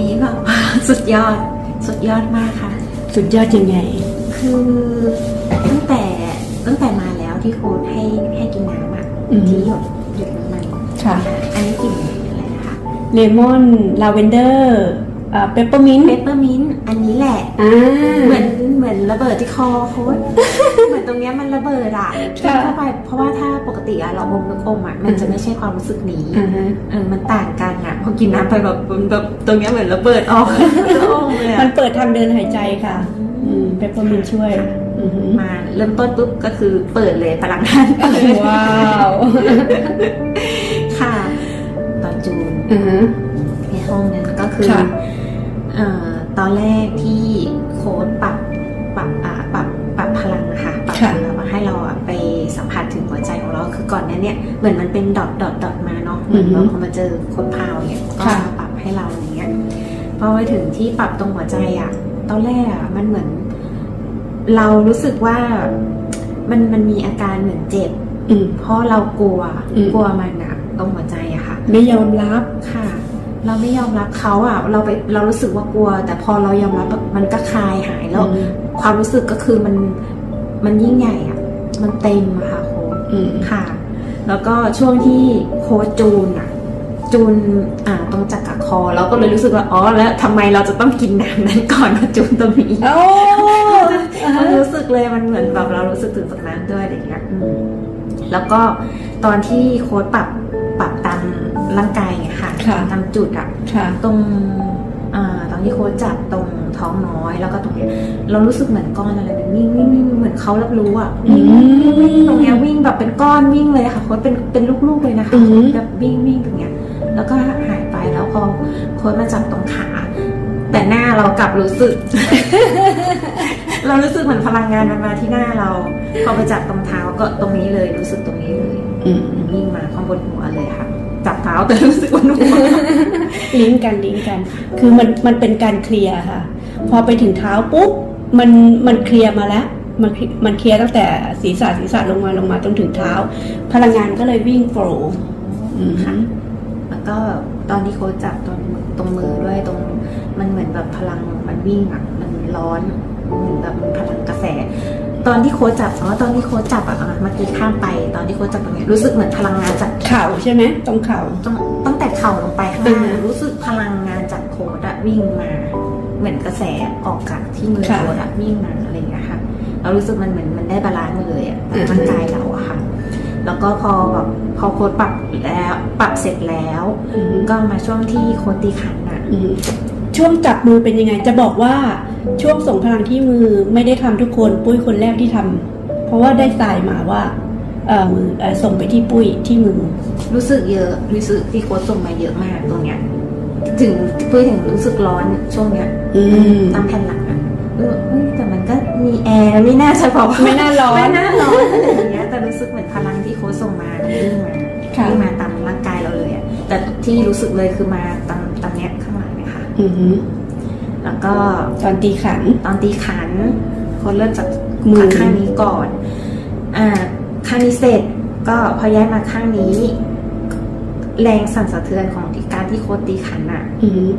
นี้แบบว่าสุดยอดสุดยอดมากค่ะ สุดยอดยังไง คือตั้งแต่ตั้งแต่มาแล้วที่โค้ดให้ให้กินน้ำอะอืม ที่หยดหยดน้ำมันค่ะ อันนี้กลิ่นอะไรนะคะเลมอน ลาเวนเดอร์เปปเปอร์มินต์เปปเปอร์มินต์อันนี้แหละ อ่า เหมือนเหมือนระเบิดที่คอโค้ดเหมือน ตรงเนี้ยมันระเบิดอะค่ะเข้าไปเพราะว่าถ้าปกติอะเราอมลูกอมอะมันจะไม่ใช่ความรู้สึกนี้อ่าฮะเออมันต่างกันอะพอกินน้ำไปแบบมันแบบตรงเนี้ยเหมือนระเบิดออกออกเลยมัอะนเปิดทางเดินหายใจค่ะอืมเปปเปอร์มินต์ช่วยอือหือมาเริ่มต้นปุ๊บก็คือเปิดเลยพลังงานว้าวค่ะ ตอนจูนอือฮะในห้องนั้นก็คือค่ะเอ่อตอนแรกที่โค้ดปรับ ก่อนหนั้นเนี่ยเหมือนมันเป็นดอทดอทดอทมาเนาะเหมือนเราพอมาเจอโค้ดพาวเนี่ยก็ค่ะมาปรับให้เราอย่างเงี้ยพอไปถึงที่ปรับตรงหัวใจอะตอนแรกอะมันเหมือน เรารู้สึกว่ามันมันมีอาการเหมือนเจ็บอืมเพราะเรากลัวอืมกลัวมันอะตรงหัวใจอะค่ะ ไม่ยอมรับค่ะ เราไม่ยอมรับเขาอะเราไปเรารู้สึกว่ากลัว แต่พอเรายอมรับมันก็คลายหายแล้วอืมความรู้สึกก็คือมันมันยิ่งใหญ่อะมันเต็มอะค่ะโค้ชอืมค่ะ แล้วก็ช่วงที่โค้ชจูนอะจูนอ่าตรงจักรคอเราก็เลยรู้สึกว่าอ๋อแล้วทำไมเราจะต้องกินน้ำนั้นก่อนมาจูนตรงนี้โอ้อ่ามันฮะรู้สึกเลยมันเหมือนแบบเรารู้สึกถึงตรงนั้นด้วยอะไรเงี้ยอืมแล้วก็ตอนที่โค้ดปรับปรับตามร่างกายไงค่ะค่ะตามจุดอะค่ะตรงอ่า ตอนที่โค้ดจับตรงท้องน้อยแล้วก็ตรงเนี้ยเรารู้สึกเหมือนก้อนอะไรมันวิ่งวิ่งวิ่งเหมือนเขารับรู้อะอืวิ่งมตรงเนี้ยวิ่งแบบเป็นก้อนวิ่งเลยค่ะโค้ดเป็นเป็นลูกๆเลยนะคะอืมแบบวิ่งวิ่งตรงเนี้ยแล้วก็หายไปแล้วพอโค้ดมาจับตรงขาแต่หน้าเรากลับรู้สึก เรารู้สึกเหมือนพลังงานมันมาที่หน้าเรา พอไปจับตรงเท้าก็ตรงนี้เลยรู้สึกตรงนี้เลยอืมวิ่งมาข้างบนหัวเลยค่ะ จับเท้าแต่รู้สึกว่าหนูลิงก์กันลิงก์กัน คือมันมันเป็นการเคลียร์ค่ะ พอไปถึงเท้าปุ๊บมันมันเคลียร์มาแล้ว มันมันเคลียร์ตั้งแต่ศีรษะศีรษะลงมาลงมาจนถึงเท้า พลังงานก็เลยวิ่งโฟล์อืมค่ะแล้วก็ตอนที่โค้ชจับตรงตรงมือด้วยตรง มันเหมือนแบบพลังมันวิ่งอะมันร้อนเหมือน แบบมันพลังกระแส ตอนที่โค้ชจับอ๋อตอนที่โค้ชจับอะอะเมื่อกี้ข้ามไป ตอนที่โค้ชจับตรงเนี้ยรู้สึกเหมือนพลังงานจากเข่าใช่ไหมตรงเข่าตรงตั้งแต่เข่าลงไปข้างอืล่างมรู้สึกพลังงานจากโค้ดอะวิ่งมา เหมือนกระแสออกจากที่มือค่ะ โค้ดอะวิ่งมาอะไรอย่างเงี้ยค่ะเรารู้สึกมันเหมือนมันได้บาลานซ์มาเลยอะอืมร่างกายเราอะค่ะ แล้วก็พอแบบพอโค้ดปรับแล้วปรับเสร็จแล้วอืมก็มาช่วงที่โค้ดตีขันอะ อืมช่วงจับมือเป็นยังไง จะบอกว่า ช่วงส่งพลังที่มือไม่ได้ทำทุกคนปุ้ยคนแรกที่ทำเพราะว่าได้สายมาว่าเอ่อมือเอ่อส่งไปที่ปุ้ยที่มือ รู้สึกเยอะรู้สึกที่โค้ดส่งมาเยอะมากตรงเนี้ยถึงเพื่อถึงรู้สึกร้อนช่วงเนี้ยอืมตามแผ่นหลังอะเออเอ้ยแต่มันก็มีแอร์ไม่น่าจะบอกว่าไม่น่าร้อนไม่น่าร้อนอะไรอย่างเงี้ยแต่รู้สึกเหมือนพลังที่โค้ชส่งมามันวิ่งมาค่ะวิ่งมาตามร่างกายเราเลยอะแต่ที่รู้สึกเลยคือมาตามตามเนี้ยข้างหลังเนี่ยค่ะ อือหือ แล้วก็ตอนตีขัน ตอนตีขันโค้ชเริ่มจากมือข้างนี้ก่อน อ่า ข้างนี้เสร็จ ก็พอย้ายมาข้างนี้ แรงสั่นสะเทือนของที่การที่โค้ชตีขันอะอือหือ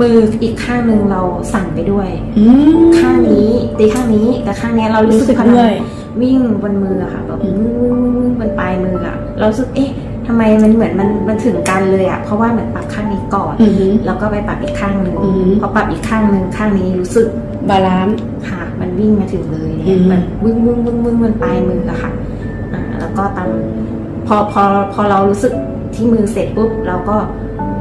มืออีกข้างหนึ่งเราสั่นไปด้วยอืมข้างนี้ตีข้างนี้ แต่ข้างเนี้ยเรารู้รู้สึสึกกพลังด้วยวิ่งบนมืออะค่ะแบบอืวิ่งวิ่งวิ่งวิ่งบนปลายมืออะเรารู้สึกเอ๊ะ ทำไมมันเหมือนมันมันถึงกันเลยอะเพราะว่าเหมือนปรับข้างนี้ก่อนอือหือแล้วก็ไปปรับอีกข้างหนึ่งอือฮึพอปรับอีกข้างหนึ่งข้างนี้รู้สึกบาลานซ์ค่ะ มันวิ่งมาถึงเลยอืเนี่ยอฮึแบบวิ่งวิ่งวิ่งวิ่งบนปลายมืออะค่ะอ่าแล้วก็ตามพอพอพอเรารู้สึกที่มือเสร็จปุ๊บเราก็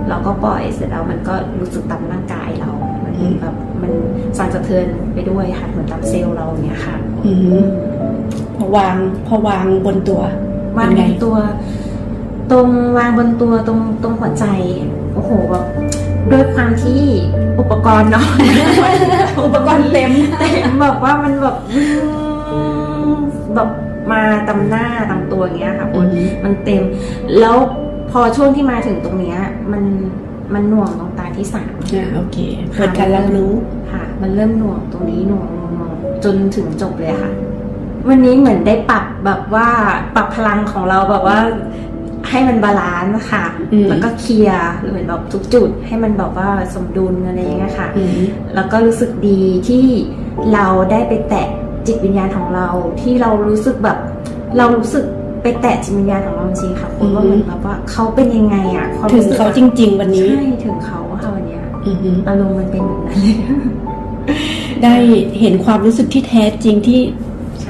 เราก็ปล่อยเสร็จแล้วมันก็รู้สึกตามร่างกายเรา มันเหมือนแบบมันสั่นสะเทือนไปด้วยค่ะเหมือนตามเซลล์เราเนี่ยค่ะอือหือพอวางพอวางบนตัววางเป็นบไงนตัว ตรงวางบนตัวตรงตรงหัวใจ โอ้โหแบบด้วยความที่อุปกรณ์เนาะ อุปกรณ์เต็มเต็มแบบว่ามันแบบวิ่งแบบมาตำหน้าตำตัวอย่างเงี้ยค่ะคุณอือหือมันเต็ม แล้วพอช่วงที่มาถึงตรงเนี้ย มันมันหน่วงตรงตาที่สามอ่าโอเคเปิดการรับรู้ค่ะ มันเริ่มหน่วงตรงนี้หน่วงหน่วงหน่วงจนถึงจบเลยค่ะ วันนี้เหมือนได้ปรับแบบว่าปรับพลังของเราแบบว่า ให้มันบาลานซ์ค่ะอืมแล้วก็เคลียร์เหมือนแบบทุกจุด ให้มันแบบว่าสมดุลอะไรอย่างเงี้ยค่ะอืมแล้วก็รู้สึกดีที่เราได้ไปแตะจิตวิญญาณของเรา ที่เรารู้สึกแบบเรารู้สึกไปแตะจิตวิญญาณของเราจริงๆค่ะคุณว่าอืมเหมือนแบบว่าเขาเป็นยังไงอะความถึงรู้สึกเขาจริง ๆ วันนี้ใช่ถึงเขาอะค่ะวันเนี้ยอือฮึอารมณ์มันเป็นแบบนั้นเลยได้เห็นความรู้สึกที่แท้จริงที่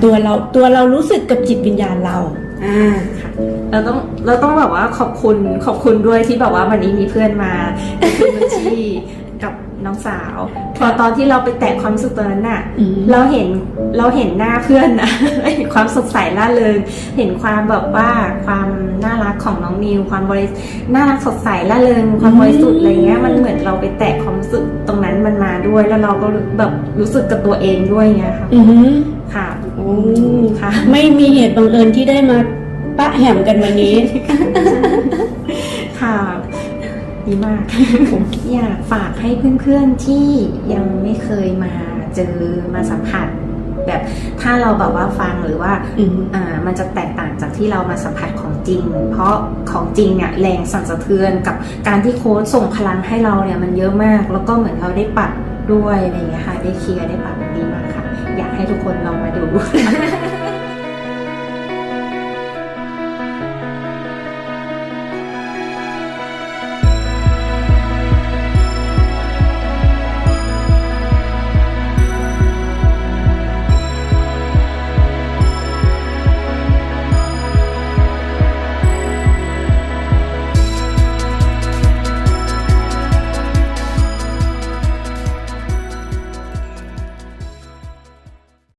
ตัวเราตัวเรารู้สึกกับจิตวิญญาณเรา อ่าค่ะเราต้องเราต้องแบบว่าขอบคุณขอบคุณด้วยที่แบบว่าวันนี้มีเพื่อนมาเป็นบัญชีกับน้องสาว พอตอนที่เราไปแตะความรู้สึกตอนนั้นน่ะ อืม เราเห็นเราเห็นหน้าเพื่อนนะ เห็นความสดใสล่าเริงเห็นความแบบว่าความน่ารักของน้องนิว ความบริน่ารักสดใสล่าเริงความบริสุทธิ์อะไรเงี้ยมันเหมือนเราไปแตะความรู้สึกตรงนั้นมันมาด้วย แล้วเราก็แบบรู้สึกกับตัวเองด้วยเงี้ยค่ะ อือฮึค่ะโอ้ ค่ะ ไม่มีเหตุบังเอิญที่ได้มาปะแหมกันวันนี้ ค่ะ ดีมาก อยากฝากให้เพื่อนๆที่ยังไม่เคยมาเจอมาสัมผัสแบบถ้าเราแบบว่าฟังหรือว่าอืมอ่ามันจะแตกต่างจากที่เรามาสัมผัสของจริง เพราะของจริงเนี่ยแรงสั่นสะเทือนกับการที่โค้ชส่งพลังให้เราเนี่ยมันเยอะมาก แล้วก็เหมือนเราได้ปรับด้วยอะไรอย่างเงี้ยค่ะได้เคลียร์ได้ปรับดีมากค่ะ อยากให้ทุกคนลองมาดู